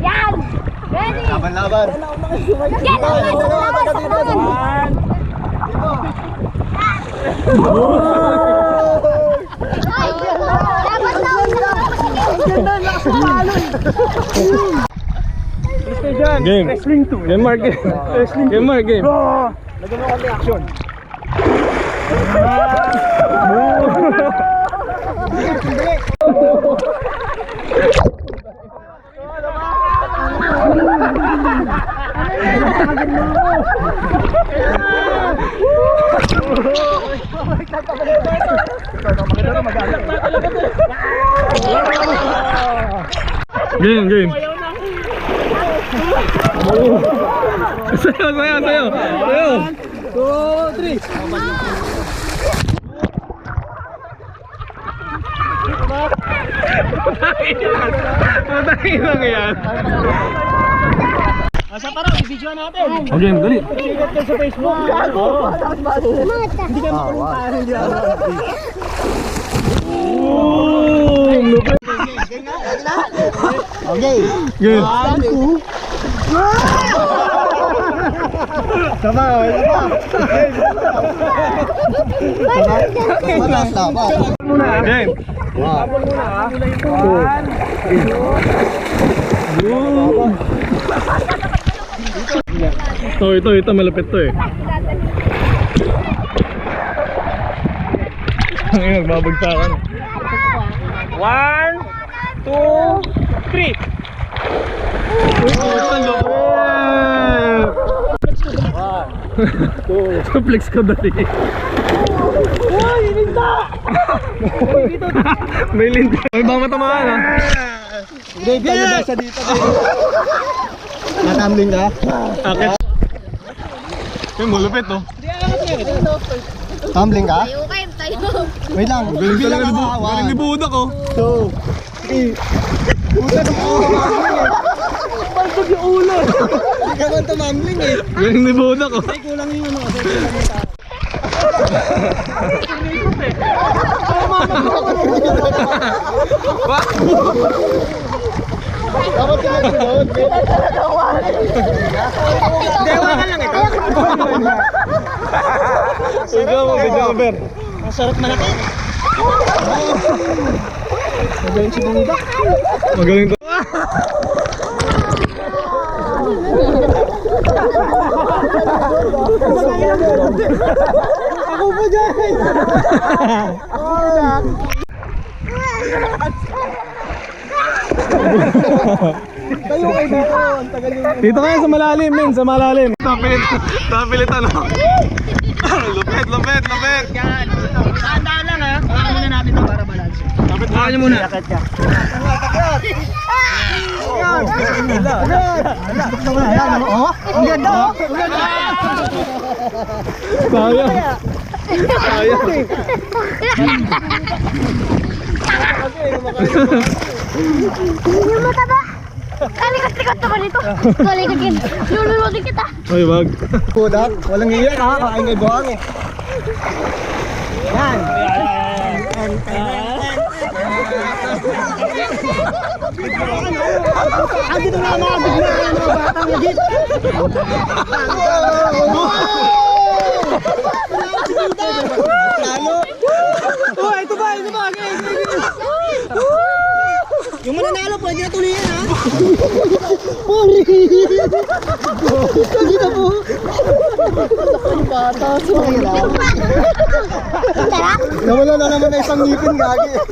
Yan! Ready! Laban-laban. Yan! Dalawa, taga dito. Ay! Dapat daw! Game. Wrestling 2. Game mark. Wrestling Game game. Mo kami action. Game, game. Sayo, sayo, sayo. Sayo. 2, 3. Patay lang yan. Asa pa raw, video natin. Ang game, dali. Sigat ka sa Facebook. Gago. Hindi ka makuluntahan. Hindi ka Okay. Good. One, two. Tama, tama. Tama, tama. Game. Boom! Ito, ito, ito, malapit to eh. Ang ina, nagbabagsakan. One, two, three. Flex ko dali. May linda. May baka matamaan ha. Dave, tayo ba sa dito? Natambling ka? Akit. Ay, malupit oh. Tumbling ka? Tayo kayo, tayo. Wait lang. Galing talaga ni ako. Bu- galing ni Budak oh. two, three. Puta na po. Palpag yung ulo. Hindi ka man tumambling eh. Galing ni Budak oh. Ay, kulang yung ano Dapat sinasunod. Hindi, wala lang ito. Video mo, video mo, Ber. Masarap malaki. Magaling si Budak. Magaling to. Ako po dyan! Tayo kayo dito. Ang tagal yung... Dito kaya sa malalim, men, sa malalim. Tapilit, tapilit ano. lupit, lupit, lupit. Tandaan lang ha. Hawakan muna natin ito para balance. Tapit mo niyo muna. Yakit ka. Yan! Yan! Oh! Ang ganda oh! Ang Sayang. Yung mata ba? Kalikot-likot ako nito. Kalikot-likot. Lululutin kita. Ay, wag. Budak, walang iyak ha. Kain kay Buhang eh. Yan! Ah, dito na mga biglaan mga batang legit. Lalo. Oh, ito ba? Ito ba? Okay, okay, okay. Yung mananalo, pwede na tuloy yan, ha? Pori! Kagi na po. Bata, so hirap. Tara. Nawala na naman na isang ngipin, gagi.